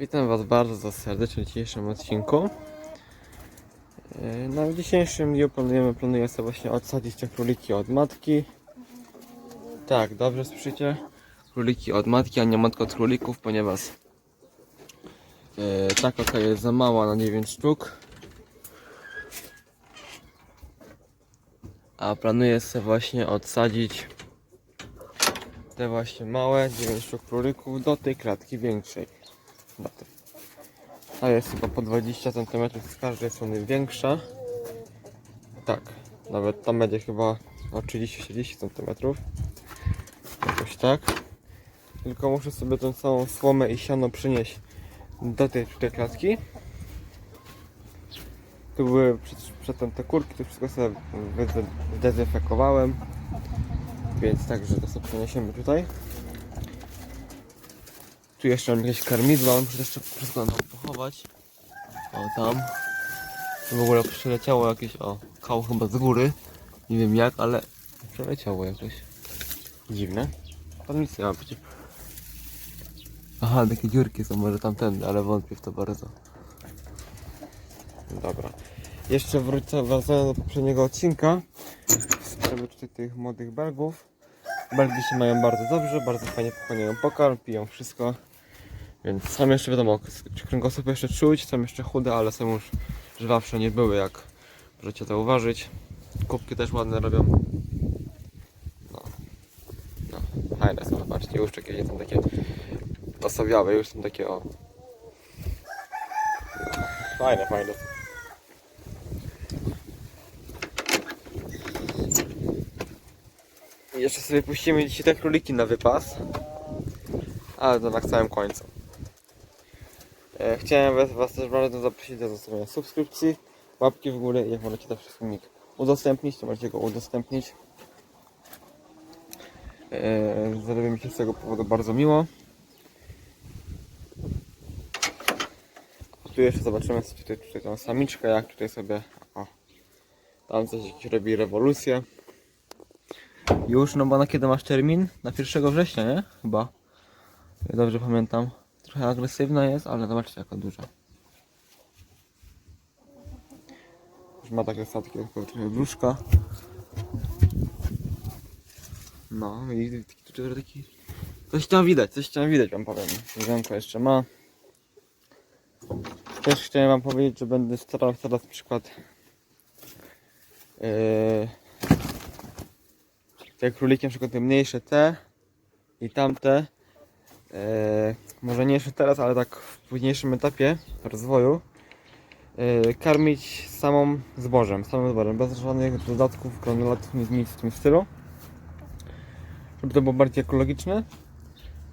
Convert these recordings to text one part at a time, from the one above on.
Witam Was bardzo serdecznie w dzisiejszym odcinku. Yy, No, w dzisiejszym dniu planujemy, planuję sobie właśnie odsadzić te króliki od matki. Tak, dobrze słyszycie? Króliki od matki, a nie matka od królików, ponieważ yy, ta kota jest za mała na 9 sztuk. A planuję sobie właśnie odsadzić te właśnie małe 9 sztuk królików do tej klatki większej. Tej. Ta jest chyba po 20 cm z każdej strony większa. Tak, nawet tam będzie chyba o 30-40 cm. Jakoś tak. Tylko muszę sobie tą całą słomę i siano przynieść do tej tutaj klatki. Tu były przed, przedtem te kurki, to wszystko sobie zdezynfekowałem. Więc także to sobie przeniesiemy tutaj. Tu jeszcze mam jakieś karmidła, muszę jeszcze wszystko tam pochować. O tam. Tu w ogóle przyleciało jakieś, o, kał chyba z góry. Nie wiem jak, ale przeleciało jakoś. Dziwne. Tam nic nie ma. Aha, takie dziurki są może tamtędy, ale wątpię w to bardzo. Dobra. Jeszcze wrócę, wracając do poprzedniego odcinka. W sprawie tutaj tych młodych Belgów. Belgi się mają bardzo dobrze, bardzo fajnie pochłaniają pokarm, piją wszystko. Więc są jeszcze wiadomo, kręgosłup jeszcze czuć, są jeszcze chude, ale są już żwawsze nie były, jak możecie to uważać. Kubki też ładne robią. No, no fajne są, zobaczcie, już jakieś nie są takie osobiałe, już są takie o. Fajne, fajne. Jeszcze sobie puścimy dzisiaj te króliki na wypas. Ale to na samym końcu. E, Chciałem was, też bardzo zaprosić do zostawienia subskrypcji, łapki w górę jak możecie też filmik udostępnić, to możecie go udostępnić. E, Zrobi mi się z tego powodu bardzo miło. Tu jeszcze zobaczymy sobie tutaj, tutaj tą samiczkę, jak tutaj sobie o, tam coś robi rewolucję. Już, no bo na kiedy masz termin? Na 1 września, nie? Chyba. Dobrze pamiętam. Trochę agresywna jest, ale zobaczcie jaka duża. Już ma takie statki, tylko trochę. No i taki. Coś tam widać, coś tam widać wam powiem. Zwęko jeszcze ma. Też chciałem wam powiedzieć, że będę starał teraz przykład yy, te króliki, na przykład te mniejsze te i tamte, e, może nie jeszcze teraz, ale tak w późniejszym etapie rozwoju, e, karmić samą zbożem, samym zbożem, bez żadnych dodatków, granulatów, nic, nic w tym stylu, żeby to było bardziej ekologiczne,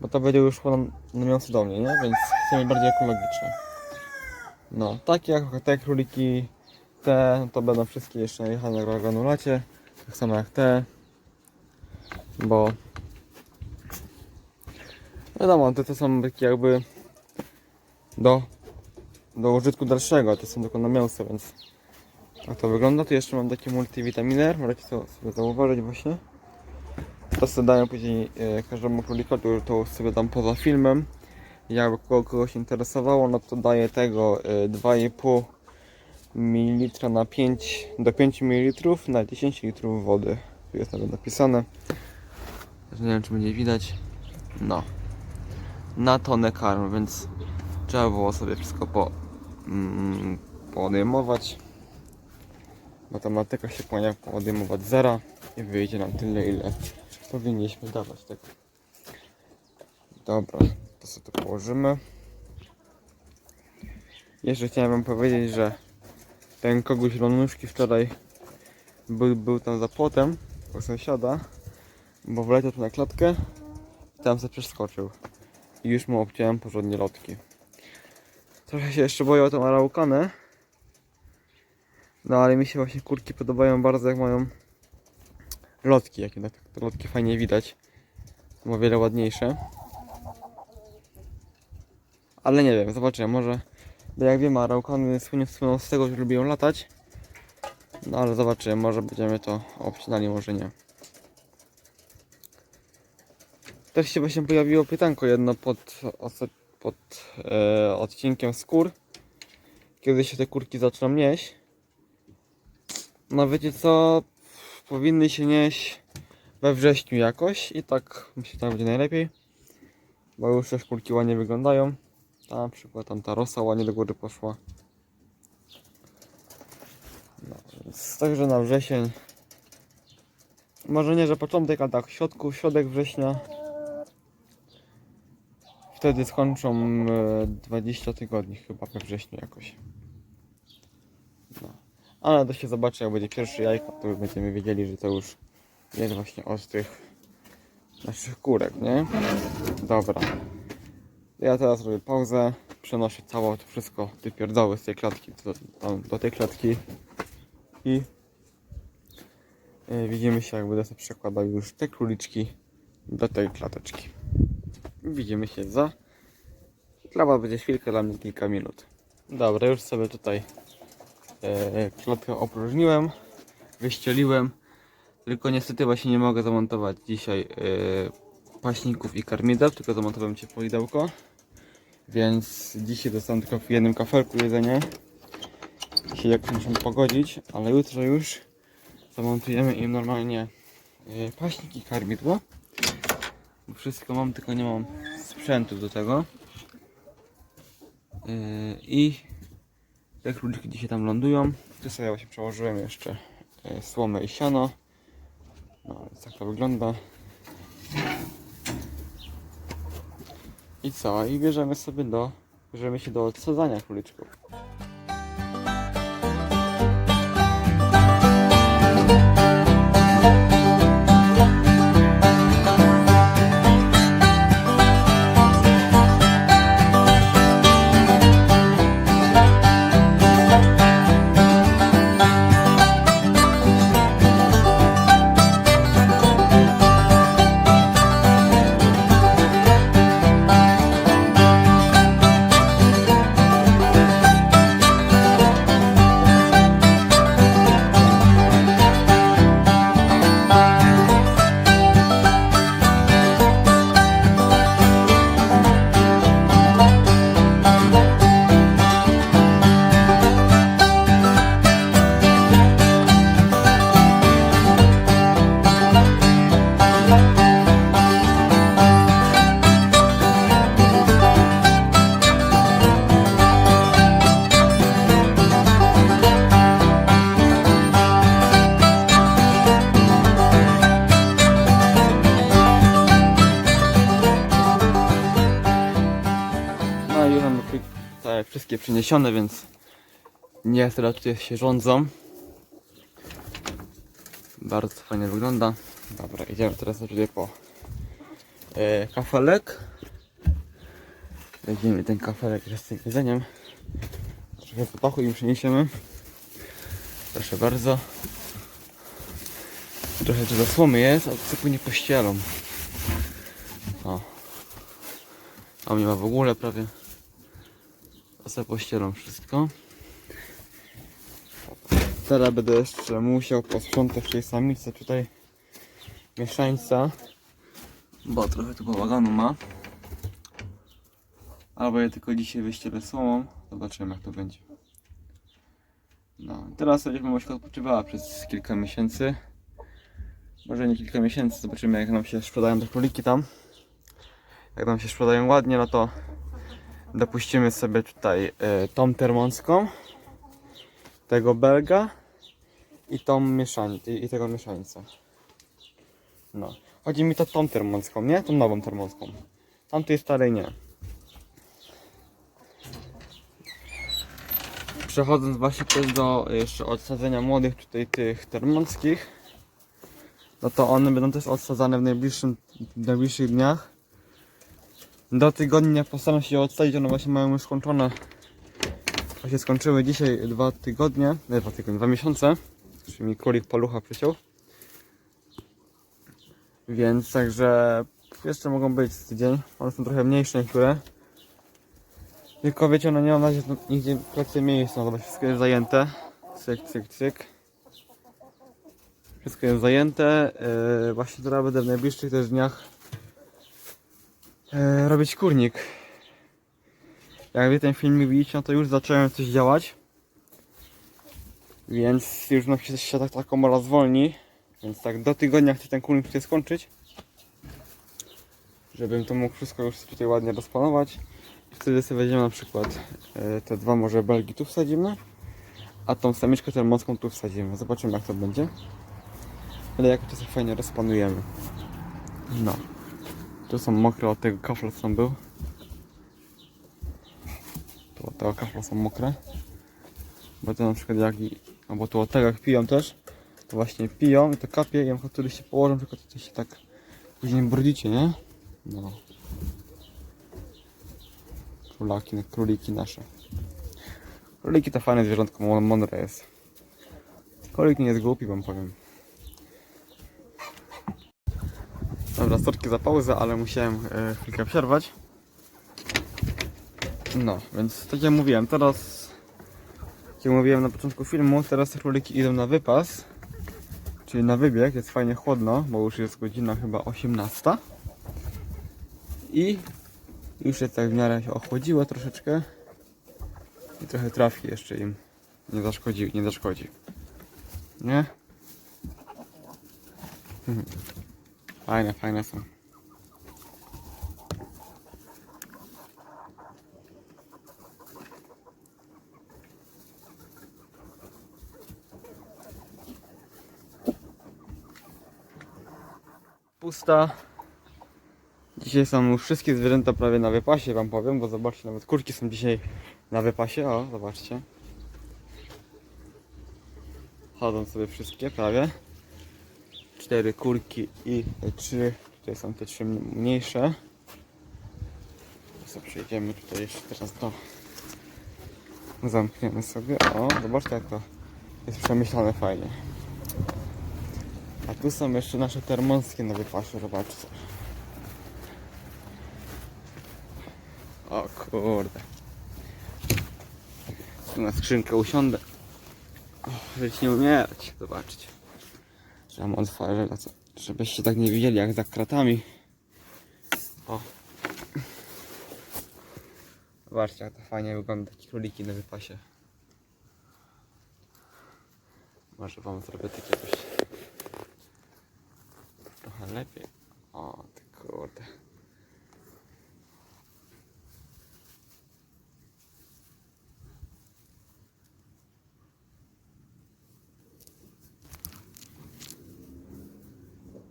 bo to będzie już na, na mięso do mnie, nie? Więc chcemy bardziej ekologiczne. No, takie jak te króliki, te, to będą wszystkie jeszcze najechane na granulacie, tak samo jak te, bo wiadomo, te to są takie jakby do, do użytku dalszego, to są tylko na mięso, więc tak to wygląda. Tu jeszcze mam taki multivitaminer, możecie to sobie zauważyć właśnie. To sobie daję później e, każdemu królikowi, to sobie dam poza filmem. Jakby kogo- kogoś interesowało, no to daję tego e, 2,5 ml na 5 do 5 ml na 10 litrów wody. Tu jest nawet napisane. Nie wiem czy będzie widać. No. Na tonę karm, więc trzeba było sobie wszystko po, mm, poodejmować. Matematyka się kłania odejmować zera i wyjdzie nam tyle ile powinniśmy dawać tego. Dobra, to sobie to położymy. Jeszcze chciałem wam powiedzieć, że ten kogoś zielonuszki wczoraj był, był tam za płotem u sąsiada bo wleciał tu na klatkę i tam se przeskoczył. I już mu obciąłem porządnie lotki. Trochę się jeszcze boję o tą araukanę. No ale mi się właśnie kurki podobają bardzo jak mają lotki, jakie tak te lotki fajnie widać. Są o wiele ładniejsze. Ale nie wiem, zobaczymy, może bo jak wiem, araukany słyną, słyną z tego, że lubią latać. No ale zobaczymy, może będziemy to obcinali, może nie. Też się właśnie pojawiło pytanko jedno pod, pod e, odcinkiem skór. Kiedy się te kurki zaczną nieść. No wiecie co? Powinny się nieść we wrześniu jakoś i tak myślę, tam będzie najlepiej. Bo już te szkórki ładnie wyglądają. Tam na przykład tam ta rosa ładnie do góry poszła. No, więc także na wrzesień. Może nie, że początek, ale tak, środku, środek września. Wtedy skończą e, 20 tygodni chyba we wrześniu jakoś. No. Ale to się zobaczy, jak będzie pierwszy jajko, to już będziemy wiedzieli, że to już jest właśnie od tych naszych kurek, nie? Dobra. Ja teraz robię pauzę, przenoszę całe to wszystko, te pierdoły z tej klatki do, do tej klatki i e, widzimy się jak będę sobie przekładał już te króliczki do tej klateczki. Widzimy się za. Dla was będzie chwilkę, dla mnie kilka minut. Dobra, już sobie tutaj e, klatkę opróżniłem, wyścieliłem. Tylko niestety właśnie nie mogę zamontować dzisiaj e, paśników i karmideł, tylko zamontowałem ciepłoidełko. Więc dzisiaj dostanę tylko w jednym kafelku jedzenie. Dzisiaj jakoś muszę pogodzić, ale jutro już zamontujemy im normalnie e, i karmidło. Wszystko mam, tylko nie mam sprzętu do tego. Yy, I te króliki dzisiaj tam lądują. Tu sobie właśnie przełożyłem jeszcze yy, słomę i siano. No, tak to wygląda. I co? I bierzemy sobie do, bierzemy się do odsadzania króliczków. Wszystkie przyniesione, więc nie teraz tutaj się rządzą. Bardzo fajnie wygląda. Dobra, idziemy teraz tutaj po e, kafelek. Weźmiemy ten kafelek z tym jedzeniem. Trochę zapachu im przyniesiemy. Proszę bardzo. Trochę dużo słomy jest, ale to nie pościelą. O. A nie ma w ogóle prawie. Sobie pościelą wszystko. Teraz będę jeszcze musiał posprzątać tej samicy tutaj mieszańca. Bo trochę tu bałaganu ma. Albo ja tylko dzisiaj wyścielę słomą. Zobaczymy jak to będzie. No, teraz będzie mamuśka odpoczywała przez kilka miesięcy. Może nie kilka miesięcy, zobaczymy jak nam się sprzedają te króliki tam. Jak nam się sprzedają ładnie, no to dopuścimy sobie tutaj e, tą termonską, tego belga i tą mieszań, i, i tego mieszańca. No. Chodzi mi to tą termonską, nie? Tą nową termonską. Tamtej starej nie. Przechodząc właśnie też do jeszcze odsadzenia młodych tutaj tych termonskich, no to one będą też odsadzane w najbliższym, w najbliższych dniach. Do tygodnia postaram się je odstawić, one właśnie mają już skończone. Właśnie skończyły dzisiaj dwa tygodnie, nie dwa tygodnie, dwa miesiące. Czyli mi królik palucha przyciął. Więc także jeszcze mogą być tydzień. One są trochę mniejsze niektóre. Tylko wiecie, one nie mam na razie no, nigdzie klatce miejsca, no to wszystko jest zajęte. Cyk, cyk, cyk. Wszystko jest zajęte. Yy, właśnie teraz będę w najbliższych też dniach robić kurnik. Jak wy ten filmik widzicie, no to już zacząłem coś działać. Więc już no się, tak, ta komora zwolni. Więc tak do tygodnia chcę ten kulnik tutaj skończyć. Żebym to mógł wszystko już tutaj ładnie rozplanować. Wtedy sobie weźmiemy na przykład e, te dwa może belgi tu wsadzimy. A tą samiczkę termoską tu wsadzimy. Zobaczymy jak to będzie. Ale jak to fajnie rozpanujemy. No. Tu są mokre od tego kafla co tam był. Tu od tego kafla są mokre. Bo to na przykład jak albo tu od tego jak piją też, to właśnie piją i to kapie i jak wtedy się położą, tylko to się tak później brudzicie, nie? No. Królaki, króliki nasze. Króliki to fajne zwierzątko, mądre jest. Królik nie jest głupi, wam powiem. Dobra, sorki za pauzę, ale musiałem e, chwilkę przerwać. No, więc tak jak mówiłem, teraz jak mówiłem na początku filmu, teraz te króliki idą na wypas, czyli na wybieg, jest fajnie chłodno, bo już jest godzina chyba 18 i już jest tak w miarę się ochłodziło troszeczkę i trochę trawki jeszcze im nie zaszkodzi, nie zaszkodzi. Nie? Mhm. Fajne, fajne są. Pusta. Dzisiaj są już wszystkie zwierzęta prawie na wypasie, wam powiem, bo zobaczcie, nawet kurki są dzisiaj na wypasie. O, zobaczcie. Chodzą sobie wszystkie prawie cztery kurki i te trzy, tutaj są te trzy mniejsze. Co przejdziemy tutaj jeszcze teraz do zamkniemy sobie. O, zobaczcie jak to jest przemyślane fajnie. A tu są jeszcze nasze termonskie na wypasie, zobaczcie. O kurde. Tu na skrzynkę usiądę. O, żyć nie umierać, zobaczcie. Na co- żebyście tak nie widzieli jak za kratami. O. Zobaczcie jak to fajnie wygląda takie króliki na wypasie. Może wam zrobię takie coś trochę lepiej. O, ty kurde.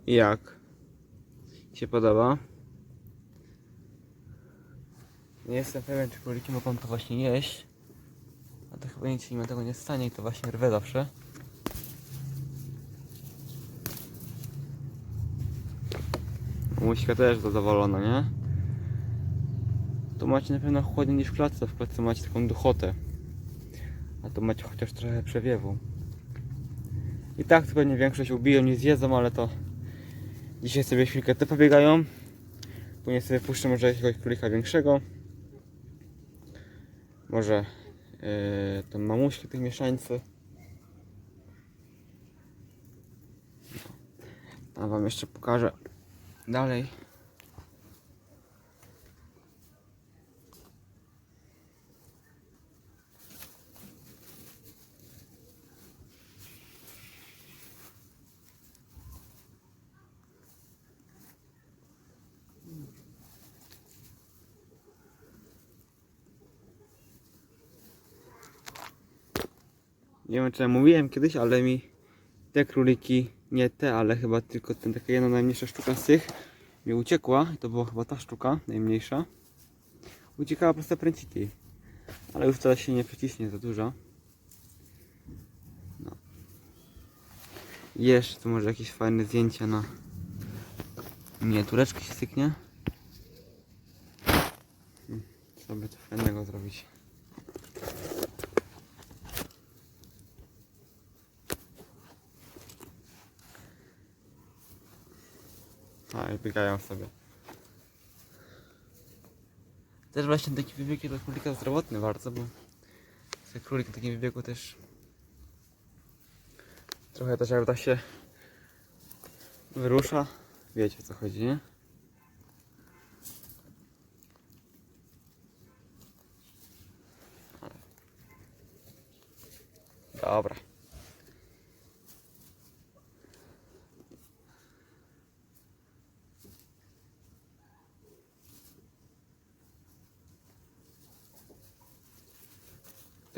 Jak? się podoba? Nie jestem pewien, czy króliki mogą to właśnie jeść. A to chyba nic się tego nie stanie i to właśnie rwę zawsze. Muśka też zadowolona, nie? Tu macie na pewno chłodniej niż w klatce. W klatce macie taką duchotę. A tu macie chociaż trochę przewiewu. I tak to pewnie większość ubiją, nie zjedzą, ale to Dzisiaj sobie chwilkę te pobiegają. Później sobie puszczę może jakiegoś królika większego. Może yy, tą mamuśkę tych mieszańcy. No. Tam wam jeszcze pokażę dalej. Nie wiem czy ja mówiłem kiedyś, ale mi te króliki, nie te, ale chyba tylko ten, taka jedna najmniejsza sztuka z tych mi uciekła. To była chyba ta sztuka, najmniejsza. Uciekała prosto pręciki. Ale już teraz się nie przyciśnie za dużo. No. Jeszcze tu może jakieś fajne zdjęcia na miniatureczkę się styknie. Hmm, by tu fajnego zrobić? No i biegają sobie. Też właśnie taki wybieg dla królika zdrowotny bardzo, bo ten królik na takim wybiegu też trochę też jakby tak się wyrusza. Wiecie o co chodzi, nie? Dobra.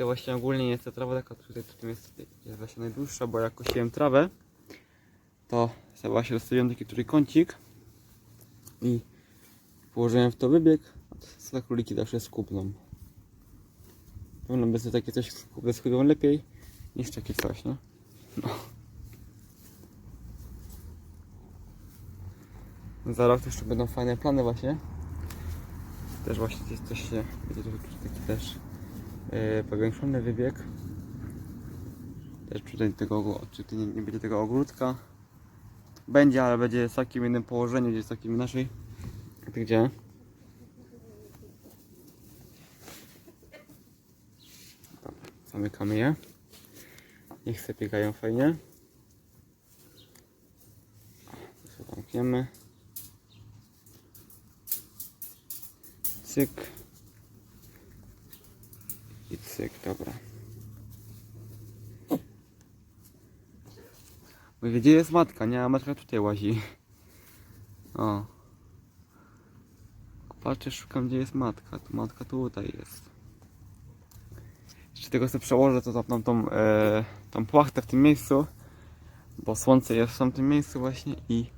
Właśnie ogólnie jest ta trawa taka, tutaj, tutaj jest, jest właśnie najdłuższa, bo jak kosiłem trawę, to sobie właśnie rozstawiłem taki trójkącik i położyłem w to wybieg, a to te króliki zawsze skubną. Pewno bez takie coś skubną lepiej niż takie coś, nie? No. Za rok jeszcze będą fajne plany właśnie. Też właśnie coś, się, będzie taki też powiększony wybieg. Też tutaj tego, nie, nie będzie tego ogródka. Będzie, ale będzie w takim innym położeniu, gdzieś w takim inaczej. Ty gdzie? Zamykamy je. Niech sobie biegają fajnie. Zamkniemy. Cyk. Cyk, dobra. Mówię, gdzie jest matka? Nie, a matka tutaj łazi. O. Patrzę, szukam gdzie jest matka. Tu matka tutaj jest. Jeszcze tego sobie przełożę, to tam tą, e, tą płachtę w tym miejscu. Bo słońce jest w tamtym miejscu właśnie i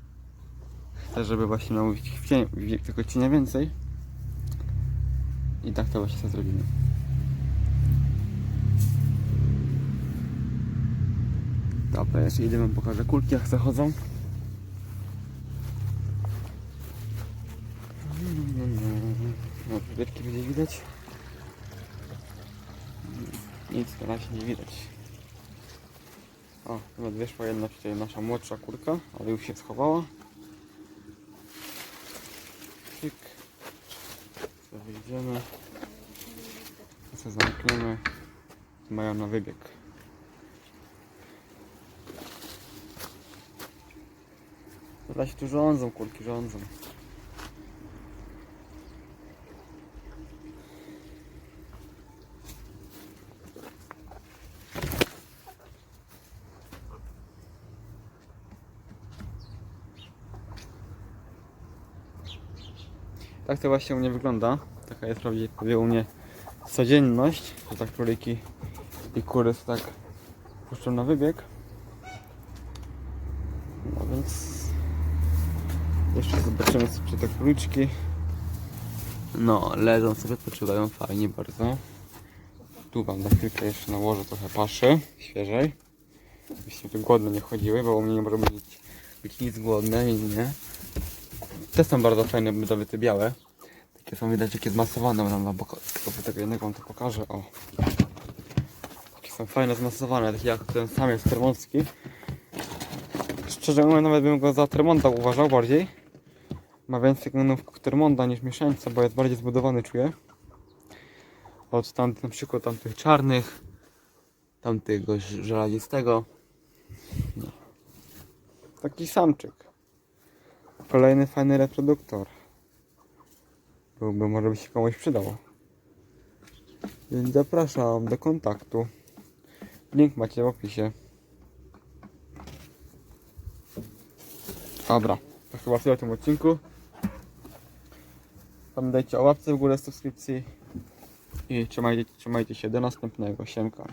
chcę, żeby właśnie miał cień, tego cienia więcej. I tak to właśnie sobie zrobimy. Dobra, jeszcze idę wam pokażę kulki jak zachodzą. No, wielki będzie widać. Nic na razie nie widać. O, nawet wyszła jedna tutaj nasza młodsza kurka, ale już się schowała. Cyk. Wyjdziemy. Co zamkniemy. Mają na wybieg. Się tu rządzą, kurki rządzą. Tak to właśnie u mnie wygląda. Taka jest prawdziwie u mnie codzienność, że tak króliki i kury są tak puszczą na wybieg. No więc jeszcze zobaczymy sobie te króliczki. No, leżą sobie, odpoczywają fajnie bardzo. Tu wam na chwilkę jeszcze nałożę trochę paszy świeżej. Byście tu głodne nie chodziły, bo u mnie nie może być, być nic głodne, nie, nie. Te są bardzo fajne, by te białe. Takie są widać, jakie zmasowane, będą na boku. Tylko tego jednego wam to pokażę, o. Takie są fajne, zmasowane, takie jak ten sam jest termonski. Szczerze mówiąc, nawet bym go za Tremonta uważał bardziej. Ma więcej Tremonta niż mieszańca, bo jest bardziej zbudowany, czuję. Od tamtych, na przykład tamtych czarnych, tamtego żelazistego. No. Taki samczyk. Kolejny fajny reproduktor. Byłby, może by się komuś przydał. Więc zapraszam do kontaktu. Link macie w opisie. Dobra, to chyba tyle w tym odcinku. Pamiętajcie o łapce w górę subskrypcji i trzymajcie, trzymajcie się do następnego. Siemka.